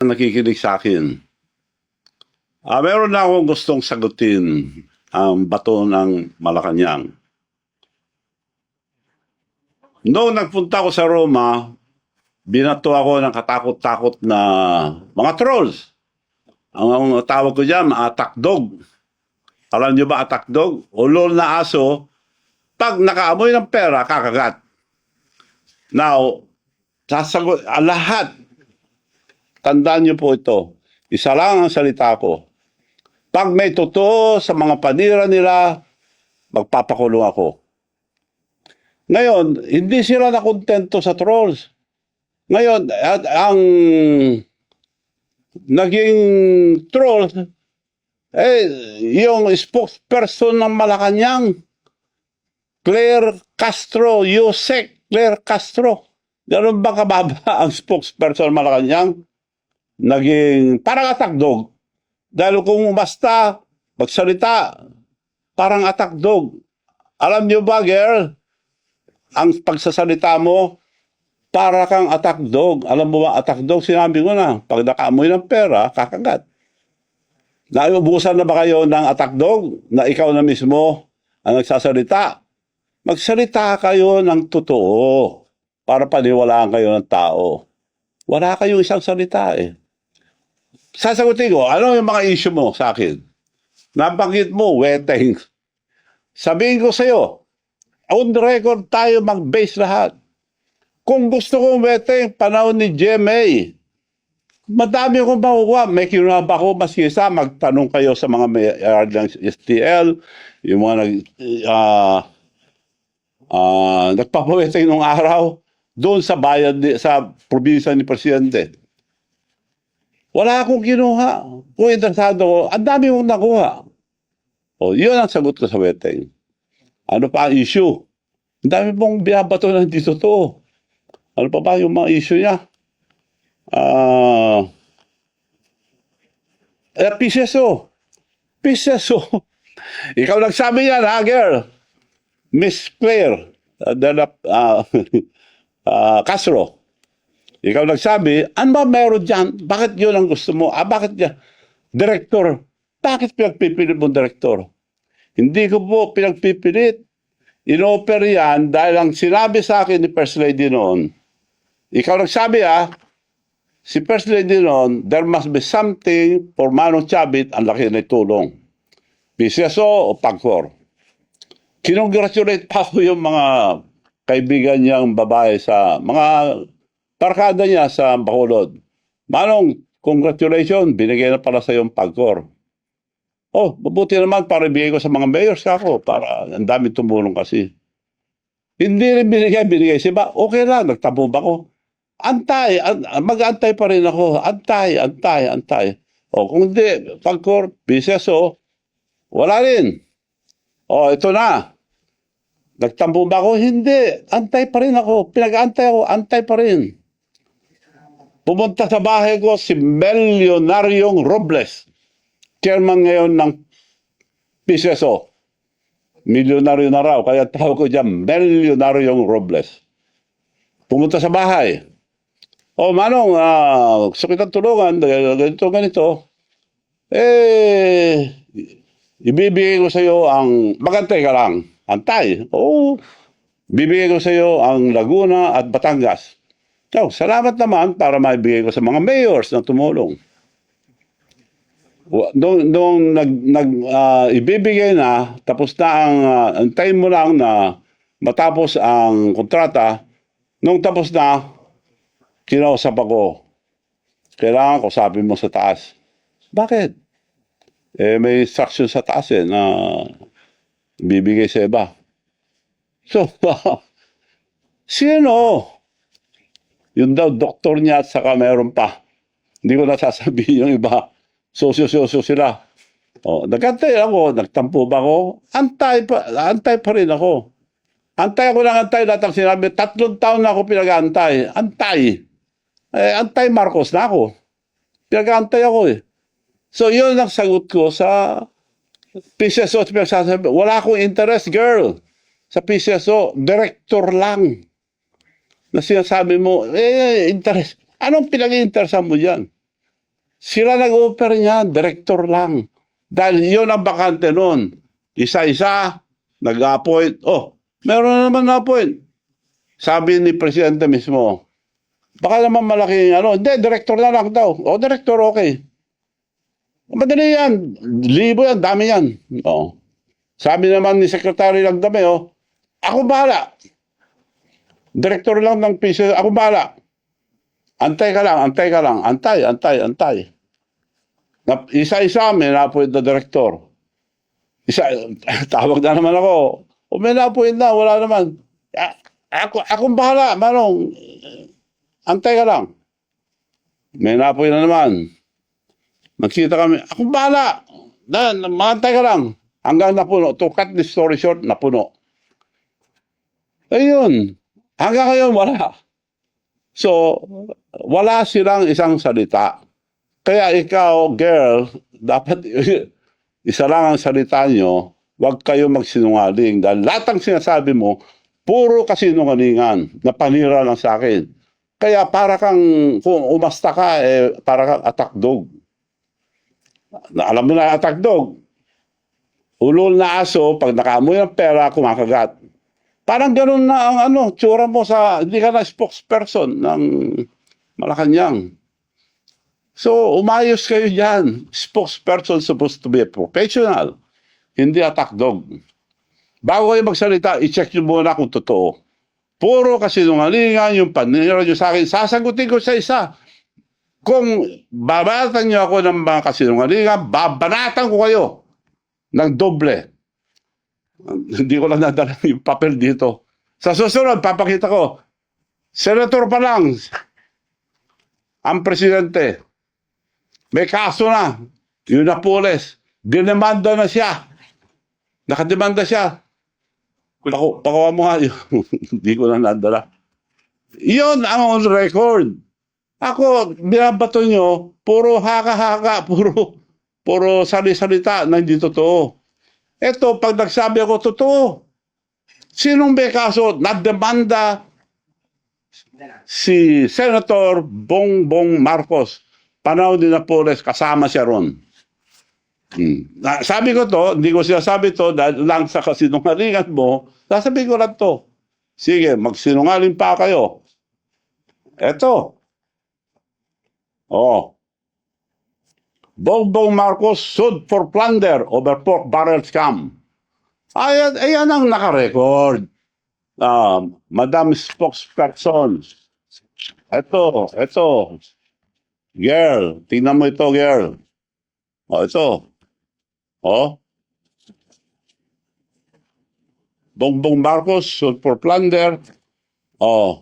nakikinig sa akin. Ah, meron na akong gustong sagutin ang bato ng Malacanang. Noong nagpunta ako sa Roma, binato ako ng katakot-takot na mga trolls. Ang, ang tawag ko dyan, attack dog. Alam niyo ba attack dog? Ulol na aso, pag nakaamoy ng pera, kakagat. Now, sasagot, ah, lahat, tandaan niyo po ito, isa lang ang salita ko. Pag may totoo sa mga panira nila, magpapakulong ako. Ngayon, hindi sila nakontento sa trolls. Ngayon, at ang naging trolls, eh, yung spokesperson ng Malacanang, Claire Castro, Yusek Claire Castro. Ganun ba kababa ang spokesperson ng Malacanang? Naging parang attack dog. Dahil kung basta magsalita, parang attack dog. Alam niyo ba, girl, ang pagsasalita mo, para kang attack dog. Alam mo ba, attack dog, sinabi ko na, pag nakaamoy ng pera, kakagat. Naubusan na ba kayo ng attack dog na ikaw na mismo ang nagsasalita? Magsalita kayo ng totoo para paniwalaan kayo ng tao. Wala kayong isang salita eh. Sasagutin ko, ano yung mga issue mo sa akin? Nabanggit mo, weteng. Sabihin ko sa'yo, on the record tayo mag-base lahat. Kung gusto kong weteng, panahon ni GMA, madami akong makukuha. May kinunaba ko mas isa, magtanong kayo sa mga may uh, ng STL, yung mga nag, ah, ah, nagpapaweteng nung araw, doon sa bayan, sa probinsya ni Presidente. Wala akong kinuha. Kung interesado ko, ang dami kong nakuha. O, yun ang sagot ko sa weteng. Ano pa ang issue? Ang dami mong binabato na hindi totoo. Ano pa ba yung mga issue niya? Ah... eh, PCSO. PCSO. Ikaw nagsabi yan, ha, girl? Miss Claire uh, Dela, ah, ah, Castro. Ikaw nagsabi, ano ba meron dyan? Bakit yun ang gusto mo? Ah, bakit yan? Direktor. Bakit pinagpipilit mo direktor? Hindi ko po pinagpipilit. Inoper yan dahil ang sinabi sa akin ni First Lady noon, ikaw nagsabi ah, si First Lady noon, there must be something for Manong Chabit ang laki na tulong. PCSO o PAGCOR. Kinongratulate pa ko yung mga kaibigan niyang babae sa mga barkada niya sa Bacolod. Manong, congratulations, binigay na pala sa yung PAGCOR. Oh, mabuti naman para ibigay ko sa mga mayors ako para ang dami tumulong kasi. Hindi rin binigay, binigay si ba? Okay lang, nagtabo ba ko? Antay, an- mag-antay pa rin ako. Antay, antay, antay. O kung hindi, pagkor, BCSO, wala rin. O, ito na. Nagtambo ba ako? Hindi. Antay pa rin ako. Pinag-antay ako, antay pa rin. Pumunta sa bahay ko si Melionaryong Robles chairman ngayon ng PCSO. Milyonaryo na raw, kaya tawag ko dyan, Milyonaryo Robles. Pumunta sa bahay. O Manong, ah, gusto kitang tulungan, ganito, ganito. Eh, ibibigay ko sa iyo ang, magantay ka lang, antay. Oo, bibigay ko sa iyo ang Laguna at Batangas. So, salamat naman para maibigay ko sa mga mayors na tumulong. Nung, nung nag, nag, ah, ibibigay na, tapos na ang, uh, antayin mo lang na matapos ang kontrata, nung tapos na, kinausap ako, kailangan ko sabi mo sa taas. Bakit? Eh, may instruction sa taas eh, na bibigay sa iba. So, sino? Yun daw, doktor niya at saka meron pa. Hindi ko nasasabihin yung iba. Sosyo-sosyo sila. O, nagantay ako, nagtampo ba ako? Antay pa, antay pa rin ako. Antay ako ng antay, lahat ang sinabi, tatlong taon na ako pinag-antay. Antay. Eh, antay Marcos na ako. Pinag-antay ako eh. So, yun ang sagot ko sa PCSO. Wala akong interest, girl. Sa PCSO, director lang. Na sinasabi mo, eh, interest. Anong pinag-interesan mo dyan? Sila nag-offer niya, director lang. Dahil yun ang bakante noon. Isa-isa, nag-appoint. Oh, meron na naman na-appoint. Sabi ni Presidente mismo, baka naman malaking ano, hindi, director na lang daw. O, director, okay. Madali yan. Libo yan, dami yan. Oo. Sabi naman ni Secretary Lagdame, oh, ako bahala. Director lang ng piso, ako bahala. Antay ka lang, antay ka lang. Antay, antay, antay. Na, isa-isa, may na-appoint na director. Isa, tawag na naman ako. O may na-appoint na, wala naman. A- ako, akong bahala, manong. Antay ka lang. May na-appoint na naman. Nagkita kami, akong bahala. Dan, mantay ka lang. Hanggang napuno. To cut the story short, napuno. Ayun. Hanggang ngayon, wala. So, wala silang isang salita. Kaya ikaw, girl, dapat isa lang ang salita nyo, huwag kayo magsinungaling. Dahil lahat ng sinasabi mo, puro kasinungalingan na panira lang sa akin. Kaya para kang, kung umasta ka, eh, para kang attack dog. Na, alam mo na attack dog. Ulol na aso, pag nakaamoy ng pera, kumakagat. Parang ganun na ang ano, tsura mo sa, hindi ka na spokesperson ng Malacanang. So, umayos kayo dyan. Spokesperson supposed to be a professional, hindi attack dog. Bago kayo magsalita, i-check nyo muna kung totoo. Puro kasinungalingan yung panira nyo sa akin. Sasagutin ko sa isa. Kung babanatan nyo ako ng mga kasinungalingan, babanatan ko kayo ng doble. Hindi ko lang nadala yung papel dito. Sa susunod, papakita ko. Senator pa lang, ang presidente. May kaso na. Yung Napoles. Dinemanda na siya. Nakademanda siya. Paku, pakuha mo nga yun. Hindi ko na nadala. Yun ang on record. Ako, binabato nyo, puro haka-haka, puro, puro sali-salita na hindi totoo. Ito, pag nagsabi ako, totoo. Sinong may kaso? Nademanda si Senator Bongbong Marcos. Panahon ni Napoles, kasama siya ron. Hmm. Na, sabi ko to, hindi ko sinasabi to dahil lang sa kasinungalingan mo, sasabihin ko lang to. Sige, magsinungaling pa kayo. Eto. Oh. Bongbong Marcos sued for plunder over pork barrel scam. Ayan, ayan ang nakarecord. Um, Madam Spokesperson. Ito, ito. Girl, tingnan mo ito, girl. O, ito. O. Bongbong Marcos sued for plunder. O.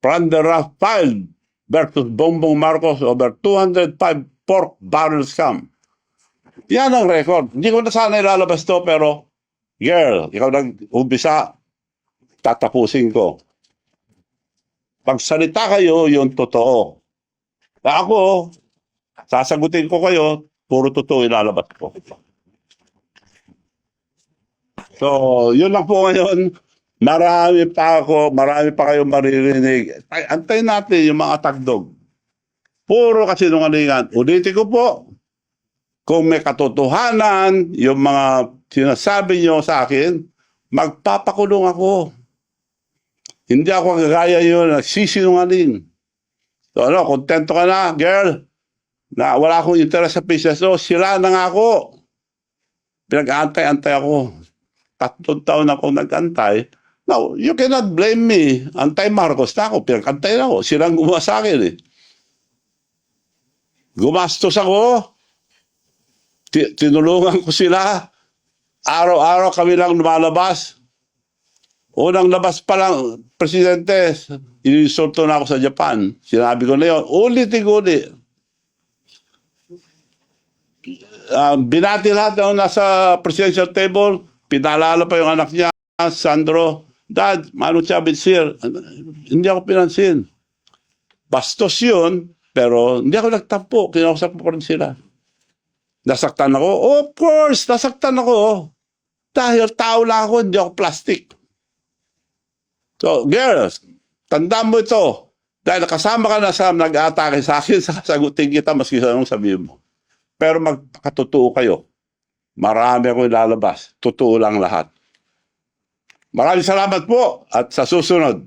Plunder filed versus Bongbong Marcos over 205 pork barrel scam. Yan ang record. Hindi ko na sana ilalabas to, pero girl, ikaw nag-umpisa, tatapusin ko. Pagsalita kayo, yung totoo. Ako, sasagutin ko kayo, puro totoo ilalabas ko. So, yun lang po ngayon. Marami pa ako, marami pa kayong maririnig. Ay, antayin natin yung mga tagdog. Puro kasinungalingan. Ulitin ko po, kung may katotohanan, yung mga sinasabi nyo sa akin, magpapakulong ako. Hindi ako kagaya yun, nagsisinungaling. So ano, kontento ka na, girl, na wala akong interest sa PCSO, sila na nga ako. Pinag-antay-antay ako. Tatlong taon ako nag-antay. Now, you cannot blame me. Antay Marcos na ako, pinag-antay na ako. Silang gumawa sa akin eh. Gumastos ako. Ti- tinulungan ko sila. Araw-araw kami lang lumalabas. Unang labas pa lang, Presidente, inisulto na ako sa Japan. Sinabi ko na yun, ulitin ko ulit. Ah, binati lahat na nasa presidential table, pinalala pa yung anak niya, Sandro, Dad, Manu Chavez here. Hindi ako pinansin. Bastos yun, pero hindi ako nagtampo. Kinausap ko pa rin sila. Nasaktan ako? of course, nasaktan ako. Dahil tao lang ako, hindi ako plastic. So, girls, tandaan mo ito. Dahil nakasama ka na sa nag-atake sa akin, sasagutin kita maski sa anong sabihin mo. Pero magpakatotoo kayo. Marami akong ilalabas. Totoo lang lahat. Maraming salamat po at sa susunod.